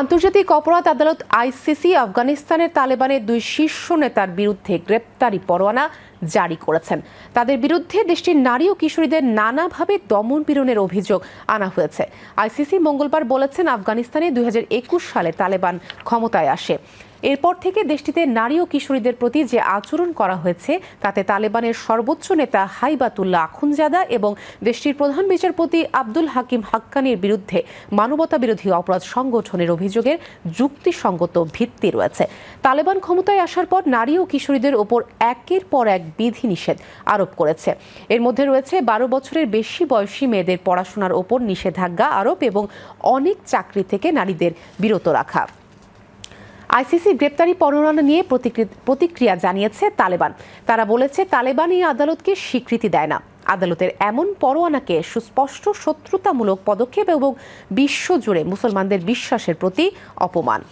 আন্তর্জাতিক অপরাধ আদালত আইসিসি আফগানিস্তানের তালেবানের দুই শীর্ষ নেতার বিরুদ্ধে গ্রেপ্তারি পরোয়ানা জারি করেছেন। তাদের বিরুদ্ধে দেশটির নারী ও কিশোরীদের নানাভাবে দমন পীড়নের অভিযোগ আনা হয়েছে। আইসিসি মঙ্গলবার বলেছেন, আফগানিস্তানে দুই হাজার একুশ সালে তালেবান ক্ষমতায় আসে। এরপর থেকে দেশটিতে নারী ও কিশোরীদের প্রতি যে আচরণ করা হয়েছে, তাতে তালেবানের সর্বোচ্চ নেতা হাইবাতুল্লাহ আখুনজাদা এবং দেশটির প্রধান বিচারপতি আব্দুল হাকিম হাক্কানির বিরুদ্ধে মানবতা বিরোধী অপরাধ সংগঠনের অভিযোগের যুক্তিসঙ্গত ভিত্তি রয়েছে। তালেবান ক্ষমতায় আসার পর নারী ও কিশোরীদের ওপর একের পর এক বিধিনিষেধ আরোপ করেছে। এর মধ্যে রয়েছে বারো বছরের বেশি বয়সী মেয়েদের পড়াশোনার ওপর নিষেধাজ্ঞা আরোপ এবং অনেক চাকরি থেকে নারীদের বিরত রাখা। আইসিসি গ্রেপ্তারি পরোয়ানা নিয়ে প্রতিক্রি- প্রতিক্রিয়া জানিয়েছে তালেবান। তারা বলেছে, তালেবান এই আদালতকে স্বীকৃতি দেয় না। আদালতের এমন পরোয়ানাকে সুস্পষ্ট শত্রুতামূলক পদক্ষেপ এবং বিশ্বজুড়ে মুসলমানদের বিশ্বাসের প্রতি অপমান।